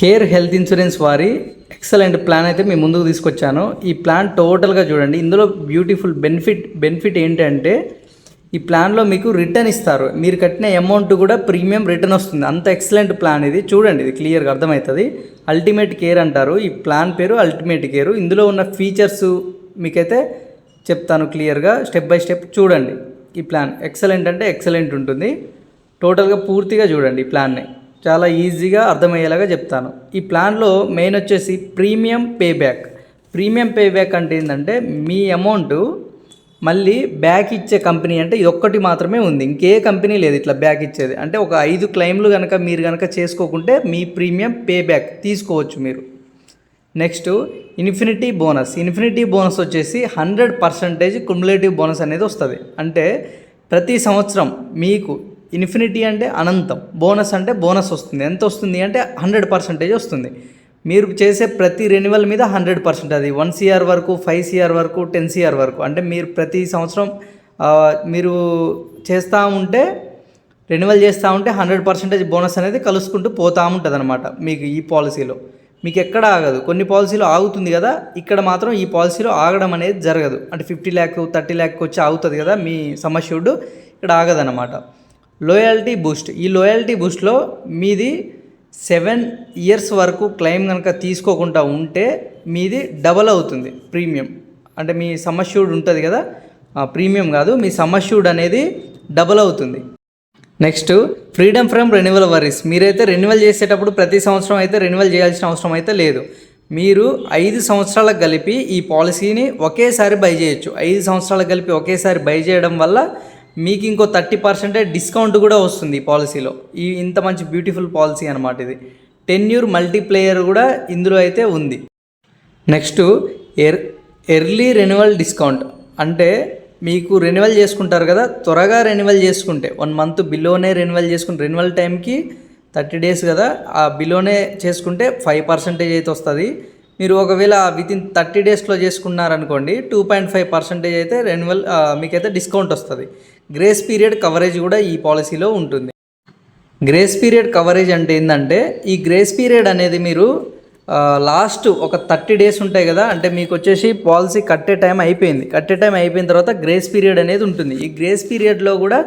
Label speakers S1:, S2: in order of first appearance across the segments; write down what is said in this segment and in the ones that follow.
S1: Care health insurance వారి excellent plan అయితే మీ ముందుకు తీసుకొచ్చాను. ఈ ప్లాన్ టోటల్గా చూడండి ఇందులో బ్యూటిఫుల్ బెనిఫిట్ బెనిఫిట్ ఏంటంటే ఈ ప్లాన్లో మీకు రిటర్న్ ఇస్తారు. మీరు కట్టిన అమౌంట్ కూడా ప్రీమియం రిటర్న్ వస్తుంది. అంత ఎక్సలెంట్ ప్లాన్ ఇది. చూడండి ఇది క్లియర్గా అర్థమవుతుంది. అల్టిమేట్ కేర్ అంటారు. ఈ ప్లాన్ పేరు అల్టిమేట్ కేర్. ఇందులో ఉన్న ఫీచర్స్ మీకైతే చెప్తాను క్లియర్గా. స్టెప్ బై స్టెప్ చూడండి ఈ ప్లాన్. ఎక్సలెంట్ అంటే ఎక్సలెంట్ ఉంటుంది. టోటల్గా పూర్తిగా చూడండి ఈ ప్లాన్ని. చాలా ఈజీగా అర్థమయ్యేలాగా చెప్తాను. ఈ ప్లాన్లో మెయిన్ వచ్చేసి premium pay back premium pay back అంటే ఏంటంటే మీ అమౌంట్ మళ్ళీ బ్యాక్ ఇచ్చే కంపెనీ అంటే ఇది ఒక్కటి మాత్రమే ఉంది. ఇంకే కంపెనీ లేదు ఇట్లా బ్యాక్ ఇచ్చేది. అంటే ఒక ఐదు క్లెయిమ్లు కనుక మీరు కనుక చేసుకోకుంటే మీ ప్రీమియం పే బ్యాక్ తీసుకోవచ్చు మీరు. Next infinity bonus. Infinity bonus వచ్చేసి హండ్రెడ్ పర్సంటేజ్ కుములేటివ్ బోనస్ అనేది వస్తుంది. అంటే ప్రతి సంవత్సరం మీకు ఇన్ఫినిటీ అంటే అనంతం బోనస్ అంటే బోనస్ వస్తుంది. ఎంత వస్తుంది అంటే హండ్రెడ్ పర్సెంటేజ్ వస్తుంది. మీరు చేసే ప్రతి రెన్యువల్ మీద హండ్రెడ్ పర్సెంట్ అది. వన్ సిఆర్ వరకు ఫైవ్ సిఆర్ వరకు టెన్ సిఆర్ వరకు. అంటే మీరు ప్రతి సంవత్సరం మీరు చేస్తూ ఉంటే రెన్యువల్ చేస్తూ ఉంటే హండ్రెడ్ పర్సెంటేజ్ బోనస్ అనేది కలుసుకుంటూ పోతూ ఉంటుంది అనమాట మీకు ఈ పాలసీలో. మీకు ఎక్కడ ఆగదు. కొన్ని పాలసీలో ఆగుతుంది కదా ఇక్కడ మాత్రం ఈ పాలసీలో ఆగడం అనేది జరగదు. అంటే ఫిఫ్టీ ల్యాక్ థర్టీ ల్యాక్ వచ్చి ఆగుతుంది కదా మీ సమస్యుడు ఇక్కడ ఆగదన్నమాట. Loyalty boost. ఈ లోయాలిటీ బూస్ట్లో మీది సెవెన్ ఇయర్స్ వరకు క్లెయిమ్ కనుక తీసుకోకుండా ఉంటే మీది డబల్ అవుతుంది ప్రీమియం. అంటే మీ సమస్యూడ్ ఉంటుంది కదా? ఆ ప్రీమియం కాదు మీ సమస్యూడ్ అనేది డబల్ అవుతుంది. Next freedom from renewal worries మీరైతే రెన్యువల్ చేసేటప్పుడు ప్రతి సంవత్సరం అయితే రెన్యువల్ చేయాల్సిన అవసరం అయితే లేదు. మీరు ఐదు సంవత్సరాలకు కలిపి ఈ పాలసీని ఒకేసారి బై చేయొచ్చు. ఐదు సంవత్సరాలకు కలిపి ఒకేసారి బై చేయడం వల్ల మీకు ఇంకో థర్టీ పర్సెంటే డిస్కౌంట్ కూడా వస్తుంది ఈ పాలసీలో. ఈ ఇంత మంచి బ్యూటిఫుల్ పాలసీ అనమాట ఇది. టెన్యూర్ మల్టీప్లేయర్ కూడా ఇందులో అయితే ఉంది. Next er early renewal discount. అంటే మీకు రెన్యువల్ చేసుకుంటారు కదా త్వరగా రెన్యువల్ చేసుకుంటే వన్ మంత్ బిలోనే రెన్యువల్ చేసుకుంటే రెన్యువల్ టైంకి థర్టీ డేస్ కదా ఆ బిలోనే చేసుకుంటే ఫైవ్ పర్సెంటేజ్ అయితే వస్తుంది. మీరు ఒకవేళ విత్ ఇన్ థర్టీ డేస్లో చేసుకున్నారనుకోండి టూ పాయింట్ ఫైవ్ పర్సెంటేజ్ అయితే రెన్యువల్ మీకైతే డిస్కౌంట్ వస్తుంది. గ్రేస్ పీరియడ్ కవరేజ్ కూడా ఈ పాలసీలో ఉంటుంది. గ్రేస్ పీరియడ్ కవరేజ్ అంటే ఏంటంటే ఈ గ్రేస్ పీరియడ్ అనేది మీరు లాస్ట్ ఒక థర్టీ డేస్ ఉంటాయి కదా అంటే మీకు వచ్చేసి పాలసీ కట్టే టైం అయిపోయింది. కట్టే టైం అయిపోయిన తర్వాత గ్రేస్ పీరియడ్ అనేది ఉంటుంది. ఈ గ్రేస్ పీరియడ్లో కూడా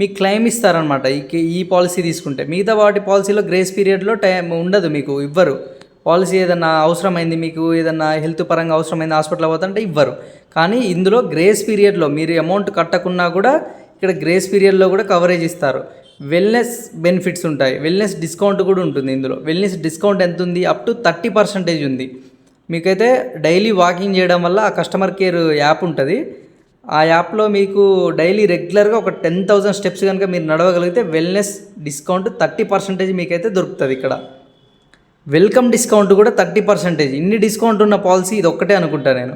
S1: మీకు క్లెయిమ్ ఇస్తారనమాట ఈ ఈ పాలసీ తీసుకుంటే. మిగతా వాటి పాలసీలో గ్రేస్ పీరియడ్లో టైం ఉండదు మీకు ఇవ్వరు. పాలసీ ఏదన్నా అవసరమైంది మీకు ఏదన్నా హెల్త్ పరంగా అవసరమైంది హాస్పిటల్ పోతుంటే ఇవ్వరు. కానీ ఇందులో గ్రేస్ పీరియడ్లో మీరు అమౌంట్ కట్టకున్నా కూడా ఇక్కడ గ్రేస్ పీరియడ్లో కూడా కవరేజ్ ఇస్తారు. వెల్నెస్ బెనిఫిట్స్ ఉంటాయి. వెల్నెస్ డిస్కౌంట్ కూడా ఉంటుంది ఇందులో. వెల్నెస్ డిస్కౌంట్ ఎంత ఉంది? అప్ టు థర్టీ పర్సెంటేజ్ ఉంది. మీకైతే డైలీ వాకింగ్ చేయడం వల్ల ఆ కస్టమర్ కేర్ యాప్ ఉంటుంది. ఆ యాప్లో మీకు డైలీ రెగ్యులర్గా ఒక టెన్ థౌజండ్ స్టెప్స్ కనుక మీరు నడవగలిగితే వెల్నెస్ డిస్కౌంట్ థర్టీ పర్సెంటేజ్ మీకైతే దొరుకుతుంది ఇక్కడ. వెల్కమ్ డిస్కౌంట్ కూడా థర్టీ పర్సెంటేజ్ ఇన్ని డిస్కౌంట్ ఉన్న పాలసీ ఇది ఒక్కటే అనుకుంటా నేను.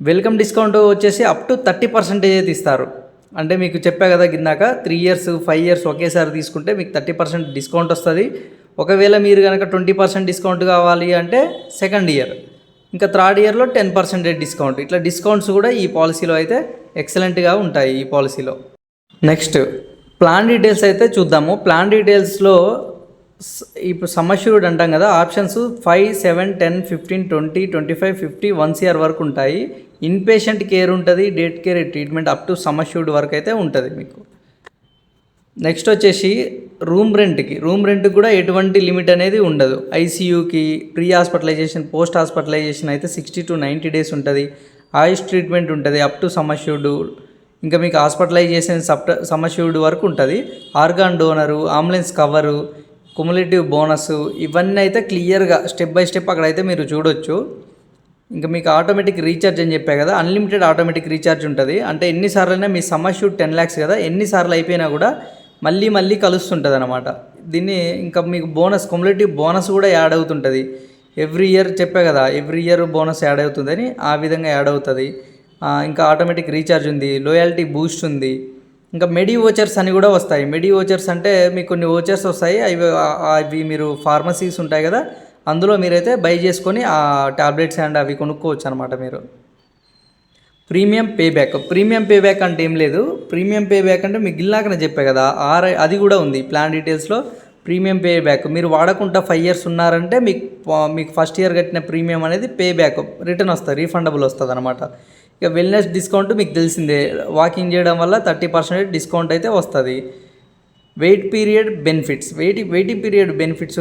S1: వెల్కమ్ డిస్కౌంట్ వచ్చేసి అప్ టు థర్టీ పర్సెంటేజ్ అయితే ఇస్తారు అంటే మీకు చెప్పా కదా కిందాక త్రీ ఇయర్స్ ఫైవ్ ఇయర్స్ ఒకేసారి తీసుకుంటే మీకు థర్టీ పర్సెంట్ డిస్కౌంట్ వస్తుంది. ఒకవేళ మీరు కనుక ట్వంటీ పర్సెంట్ డిస్కౌంట్ కావాలి అంటే సెకండ్ ఇయర్ ఇంకా థర్డ్ ఇయర్లో టెన్ పర్సెంటేజ్ డిస్కౌంట్ ఇట్లా డిస్కౌంట్స్ కూడా ఈ పాలసీలో అయితే ఎక్సలెంట్గా ఉంటాయి ఈ పాలసీలో నెక్స్ట్ ప్లాన్ డీటెయిల్స్ అయితే చూద్దాము. ప్లాన్ డీటెయిల్స్లో ఇప్పుడు సమస్యుడు అంటాం కదా options five seven ten fifteen twenty twenty five fifty one CR వరకు ఉంటాయి. ఇన్ పేషెంట్ కేర్ ఉంటుంది day care treatment up to sum insured వరకు అయితే ఉంటుంది మీకు. నెక్స్ట్ వచ్చేసి రూమ్ రెంట్కి. రూమ్ రెంట్కి కూడా ఎటువంటి లిమిట్ అనేది ఉండదు. ఐసీయూకి ప్రీ హాస్పిటలైజేషన్ పోస్ట్ హాస్పిటలైజేషన్ అయితే సిక్స్టీ టు నైంటీ డేస్ ఉంటుంది. ఆయుష్ ట్రీట్మెంట్ ఉంటుంది అప్ టు సమస్యుడు ఇంకా మీకు హాస్పిటలైజేషన్ సప్ సమస్యుడు వరకు ఉంటుంది. Organ donor ambulance cover cumulative bonus ఇవన్నీ అయితే క్లియర్గా స్టెప్ బై స్టెప్ అక్కడైతే మీరు చూడొచ్చు. ఇంకా మీకు ఆటోమేటిక్ రీఛార్జ్ అని చెప్పా కదా అన్లిమిటెడ్ ఆటోమేటిక్ రీఛార్జ్ ఉంటుంది. అంటే ఎన్నిసార్లు అయినా మీ సమస్య టెన్ ల్యాక్స్ కదా ఎన్నిసార్లు అయిపోయినా కూడా మళ్ళీ మళ్ళీ కలుస్తుంటుంది అనమాట దీన్ని ఇంకా మీకు బోనస్ కుములేటివ్ బోనస్ కూడా యాడ్ అవుతుంటుంది. ఎవ్రీ ఇయర్ చెప్పే కదా ఎవ్రీ ఇయర్ బోనస్ యాడ్ అవుతుందని ఆ విధంగా యాడ్ అవుతుంది. ఇంకా ఆటోమేటిక్ రీఛార్జ్ ఉంది లోయాలిటీ బూస్ట్ ఉంది. ఇంకా మెడి ఓచర్స్ అని కూడా వస్తాయి. మెడి ఓచర్స్ అంటే మీకు కొన్ని ఓచర్స్ వస్తాయి. అవి అవి మీరు ఫార్మసీస్ ఉంటాయి కదా అందులో మీరైతే బై చేసుకొని ఆ టాబ్లెట్స్ అండ్ అవి కొనుక్కోవచ్చు అనమాట మీరు. Premium pay back premium pay back అంటే ఏం లేదు. ప్రీమియం పే బ్యాక్ అంటే మీకు గిల్లాకనే చెప్పే కదా ఆర్ అది కూడా ఉంది. ప్లాన్ డీటెయిల్స్లో ప్రీమియం పే బ్యాక్ మీరు వాడకుండా ఫైవ్ ఇయర్స్ ఉన్నారంటే మీకు మీకు ఫస్ట్ ఇయర్ కట్టిన ప్రీమియం అనేది పే బ్యాక్ రిటర్న్ వస్తుంది రీఫండబుల్ వస్తుంది అనమాట ఇక వెల్నెస్ డిస్కౌంట్ మీకు తెలిసిందే. వాకింగ్ చేయడం వల్ల థర్టీ పర్సెంట్ డిస్కౌంట్ అయితే వస్తుంది. Wait period benefits waiting waiting period benefits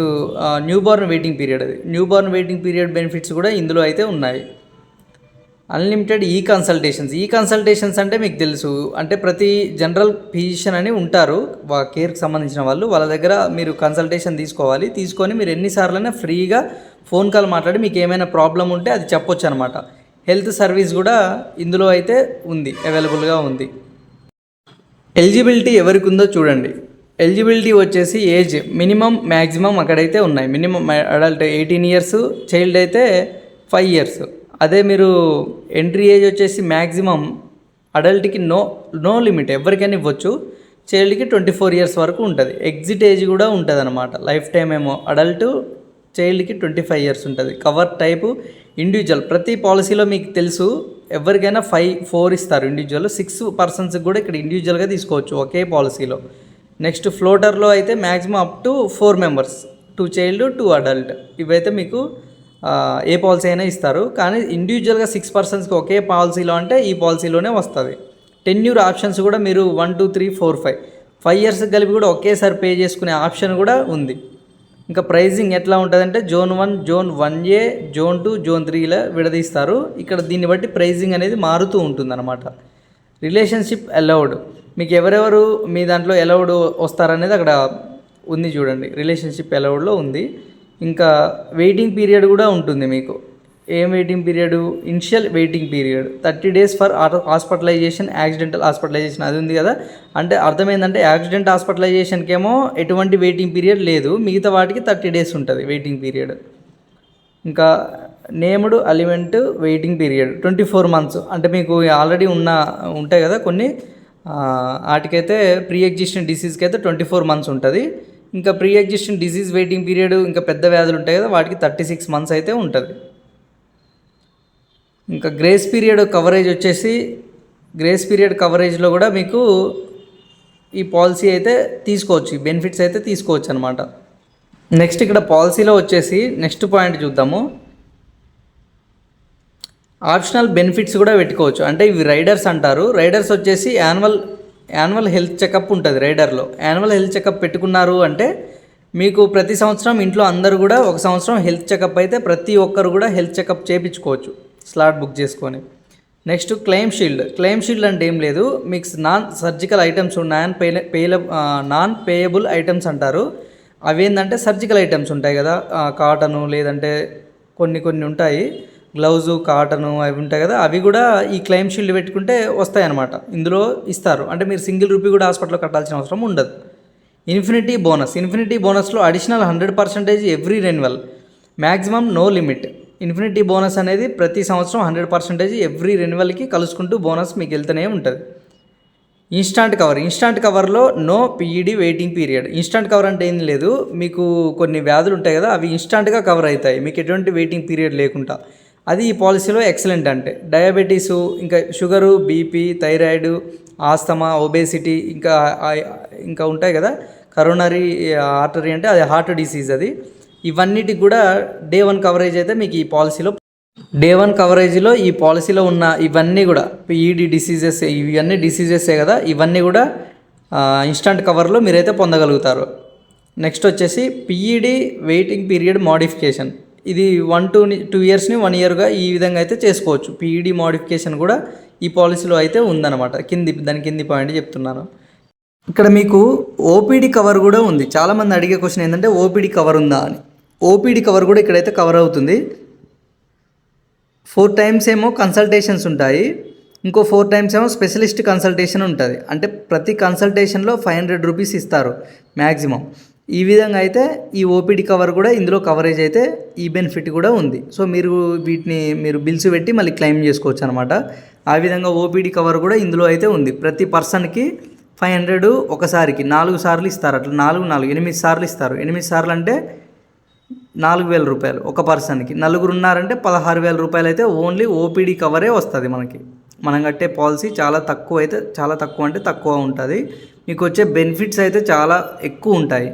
S1: new born waiting period అది. New born waiting period benefits కూడా ఇందులో అయితే ఉన్నాయి. అన్లిమిటెడ్ ఈ కన్సల్టేషన్స్ ఈ కన్సల్టేషన్స్ అంటే మీకు తెలుసు. అంటే ప్రతి జనరల్ ఫిజిషియన్ అని ఉంటారు. వా కేర్కి సంబంధించిన వాళ్ళు. వాళ్ళ దగ్గర మీరు కన్సల్టేషన్ తీసుకోవాలి. తీసుకొని మీరు ఎన్నిసార్లైనా ఫ్రీగా ఫోన్ కాల్ మాట్లాడి మీకు ఏమైనా ప్రాబ్లం ఉంటే అది చెప్పొచ్చు అనమాట హెల్త్ సర్వీస్ కూడా ఇందులో అయితే ఉంది అవైలబుల్గా ఉంది. ఎలిజిబిలిటీ ఎవరికి ఉందో చూడండి. ఎలిజిబిలిటీ వచ్చేసి ఏజ్ మినిమం మ్యాక్సిమం అక్కడైతే ఉన్నాయి. Minimum adult eighteen years child అయితే ఫైవ్ ఇయర్స్. అదే మీరు ఎంట్రీ ఏజ్ వచ్చేసి మ్యాక్సిమం అడల్ట్కి నో నో లిమిట్ ఎవరికైనా ఇవ్వచ్చు. చైల్డ్కి ట్వంటీ ఫోర్ ఇయర్స్ వరకు ఉంటుంది. ఎగ్జిట్ ఏజ్ కూడా ఉంటుంది అనమాట లైఫ్ టైం ఏమో అడల్ట్ చైల్డ్కి ట్వంటీ ఫైవ్ ఇయర్స్ ఉంటుంది. కవర్ టైపు ఇండివిజువల్ ప్రతి పాలసీలో మీకు తెలుసు ఎవరికైనా ఫైవ్ ఫోర్ ఇస్తారు ఇండివిజువల్ సిక్స్ పర్సన్స్కి కూడా ఇక్కడ ఇండివిజువల్గా తీసుకోవచ్చు ఒకే పాలసీలో నెక్స్ట్ ఫ్లోటర్లో అయితే maximum up to four members two child two adult ఇవైతే మీకు ఏ పాలసీ అయినా ఇస్తారు. కానీ ఇండివిజువల్గా సిక్స్ పర్సన్స్కి ఒకే పాలసీలో అంటే ఈ పాలసీలోనే వస్తుంది. టెన్యూర్ ఆప్షన్స్ కూడా మీరు one two three four five five years కలిపి కూడా ఒకేసారి పే చేసుకునే ఆప్షన్ కూడా ఉంది. ఇంకా ప్రైజింగ్ ఎట్లా ఉంటుందంటే zone one zone one A zone two zone త్రీలో విడదీస్తారు. ఇక్కడ దీన్ని బట్టి ప్రైజింగ్ అనేది మారుతూ ఉంటుందన్నమాట. Relationship allowed. మీకు ఎవరెవరు మీ దాంట్లో అలౌడ్ వస్తారనేది అక్కడ ఉంది చూడండి. రిలేషన్షిప్ అలౌడ్లో ఉంది. ఇంకా వెయిటింగ్ పీరియడ్ కూడా ఉంటుంది మీకు. ఏం waiting period initial waiting period thirty days for hospitalisation accidental hospitalisation అది ఉంది కదా? అంటే అర్థమైందంటే యాక్సిడెంట్ హాస్పిటలైజేషన్కి ఏమో ఎటువంటి వెయిటింగ్ పీరియడ్ లేదు. మిగతా వాటికి థర్టీ డేస్ ఉంటుంది వెయిటింగ్ పీరియడ్ ఇంకా named ailment waiting period twenty four months అంటే మీకు ఆల్రెడీ ఉన్న ఉంటాయి కదా కొన్ని? వాటికైతే ప్రీ ఎగ్జిస్టింగ్ డిసీజ్కి అయితే ట్వంటీ ఫోర్ మంత్స్ ఉంటుంది. ఇంకా pre existing disease waiting period ఇంకా పెద్ద వ్యాధులు ఉంటాయి కదా వాటికి థర్టీ సిక్స్ మంత్స్ అయితే ఉంటుంది. ఇంకా గ్రేస్ పీరియడ్ కవరేజ్ వచ్చేసి గ్రేస్ పీరియడ్ కవరేజ్లో కూడా మీకు ఈ పాలసీ అయితే తీసుకోవచ్చు ఈ బెనిఫిట్స్ అయితే తీసుకోవచ్చు అనమాట నెక్స్ట్ ఇక్కడ పాలసీలో వచ్చేసి నెక్స్ట్ పాయింట్ చూద్దాము. ఆప్షనల్ బెనిఫిట్స్ కూడా పెట్టుకోవచ్చు. అంటే ఇవి రైడర్స్ అంటారు. రైడర్స్ వచ్చేసి యాన్యువల్ యాన్యువల్ హెల్త్ చెకప్ ఉంటుంది రైడర్లో యాన్యువల్ హెల్త్ చెకప్ పెట్టుకున్నారు అంటే మీకు ప్రతి సంవత్సరం ఇంట్లో అందరూ కూడా ఒక సంవత్సరం హెల్త్ చెకప్ అయితే ప్రతి ఒక్కరు కూడా హెల్త్ చెకప్ చేయించుకోవచ్చు స్లాట్ బుక్ చేసుకొని. Next claim shield. Claim shield అంటే ఏం లేదు. మీకు non surgical items non pay పేల నాన్ పేయబుల్ ఐటమ్స్ అంటారు. అవి ఏంటంటే సర్జికల్ ఐటమ్స్ ఉంటాయి కదా. కాటను లేదంటే కొన్ని కొన్ని ఉంటాయి. గ్లౌజు కాటను అవి ఉంటాయి కదా. అవి కూడా ఈ క్లెయిమ్ షీల్డ్ పెట్టుకుంటే వస్తాయన్నమాట. ఇందులో ఇస్తారు. అంటే మీరు సింగిల్ రూపీ కూడా హాస్పిటల్లో కట్టాల్సిన అవసరం ఉండదు. Infinity bonus. Infinity బోనస్లో additional hundred percentage every renewal. Maximum no limit. Infinity bonus అనేది ప్రతి సంవత్సరం హండ్రెడ్ పర్సెంటేజ్ ఎవ్రీ రెన్యువల్కి కలుసుకుంటూ బోనస్ మీకు వెళ్తూనే ఉంటుంది. Instant cover. ఇన్స్టాంట్ కవర్లో no PED waiting period. Instant cover అంటే ఏం లేదు మీకు కొన్ని వ్యాధులు ఉంటాయి కదా అవి ఇన్స్టాంట్గా కవర్ అవుతాయి. మీకు ఎటువంటి వెయిటింగ్ పీరియడ్ లేకుండా. అది ఈ పాలసీలో ఎక్సలెంట్ అంటే. డయాబెటీసు ఇంకా sugar BP thyroid asthma obesity ఇంకా ఇంకా ఉంటాయి కదా కరోనరీ ఆర్టరీ అంటే అది హార్ట్ డిసీజ్ అది. ఇవన్నిటికి కూడా డే వన్ కవరేజ్ అయితే మీకు ఈ పాలసీలో డే వన్ కవరేజ్లో ఈ పాలసీలో ఉన్న ఇవన్నీ కూడా ఈడీ డిసీజెస్ ఇవన్నీ డిసీజెసే కదా ఇవన్నీ కూడా ఇన్స్టంట్ కవర్లో మీరైతే పొందగలుగుతారు. నెక్స్ట్ వచ్చేసి పిఈడి వెయిటింగ్ పీరియడ్ మోడిఫికేషన్ ఇది వన్ టూ టూ ఇయర్స్ని వన్ ఇయర్గా ఈ విధంగా అయితే చేసుకోవచ్చు. పిఈడి మోడిఫికేషన్ కూడా ఈ పాలసీలో అయితే ఉందన్నమాట. కింది దాని కింది పాయింట్ చెప్తున్నాను. ఇక్కడ మీకు ఓపీడీ కవర్ కూడా ఉంది. చాలామంది అడిగే క్వశ్చన్ ఏంటంటే ఓపీడీ కవర్ ఉందా అని. ఓపీడీ కవర్ కూడా ఇక్కడైతే కవర్ అవుతుంది. ఫోర్ టైమ్స్ ఏమో కన్సల్టేషన్స్ ఉంటాయి. ఇంకో ఫోర్ టైమ్స్ ఏమో స్పెషలిస్ట్ కన్సల్టేషన్ ఉంటుంది. అంటే ప్రతి కన్సల్టేషన్లో ఫైవ్ హండ్రెడ్ రూపీస్ ఇస్తారు మ్యాక్సిమం ఈ విధంగా అయితే ఈ ఓపీడీ కవర్ కూడా ఇందులో కవరేజ్ అయితే ఈ బెనిఫిట్ కూడా ఉంది. సో మీరు వీటిని మీరు బిల్స్ పెట్టి మళ్ళీ క్లెయిమ్ చేసుకోవచ్చు అనమాట ఆ విధంగా ఓపీడీ కవర్ కూడా ఇందులో అయితే ఉంది. ప్రతి పర్సన్కి ఫైవ్ హండ్రెడ్ ఒకసారికి నాలుగు సార్లు ఇస్తారు. అట్లా నాలుగు నాలుగు ఎనిమిది సార్లు ఇస్తారు. ఎనిమిది సార్లు అంటే నాలుగు వేల రూపాయలు ఒక పర్సన్కి. నలుగురు ఉన్నారంటే పదహారు వేల రూపాయలు అయితే ఓన్లీ ఓపీడీ కవరే వస్తుంది మనకి. మనం కట్టే పాలసీ చాలా తక్కువ అయితే చాలా తక్కువ అంటే తక్కువ ఉంటుంది. మీకు వచ్చే బెనిఫిట్స్ అయితే చాలా ఎక్కువ ఉంటాయి.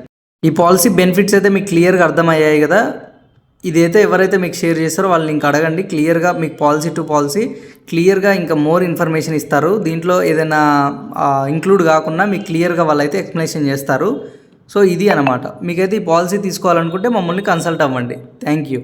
S1: ఈ పాలసీ బెనిఫిట్స్ అయితే మీకు క్లియర్గా అర్థమయ్యాయి కదా? ఇదైతే ఎవరైతే మీకు షేర్ చేస్తారో వాళ్ళని ఇంకా అడగండి. క్లియర్గా మీకు పాలసీ టు పాలసీ క్లియర్గా ఇంకా మోర్ ఇన్ఫర్మేషన్ ఇస్తారు. దీంట్లో ఏదైనా ఇంక్లూడ్ కాకుండా మీకు క్లియర్గా వాళ్ళైతే ఎక్స్ప్లెనేషన్ చేస్తారు. సో ఇది అనమాట మీకైతే ఈ పాలసీ తీసుకోవాలనుకుంటే మమ్మల్ని కన్సల్ట్ అవ్వండి. Thank you.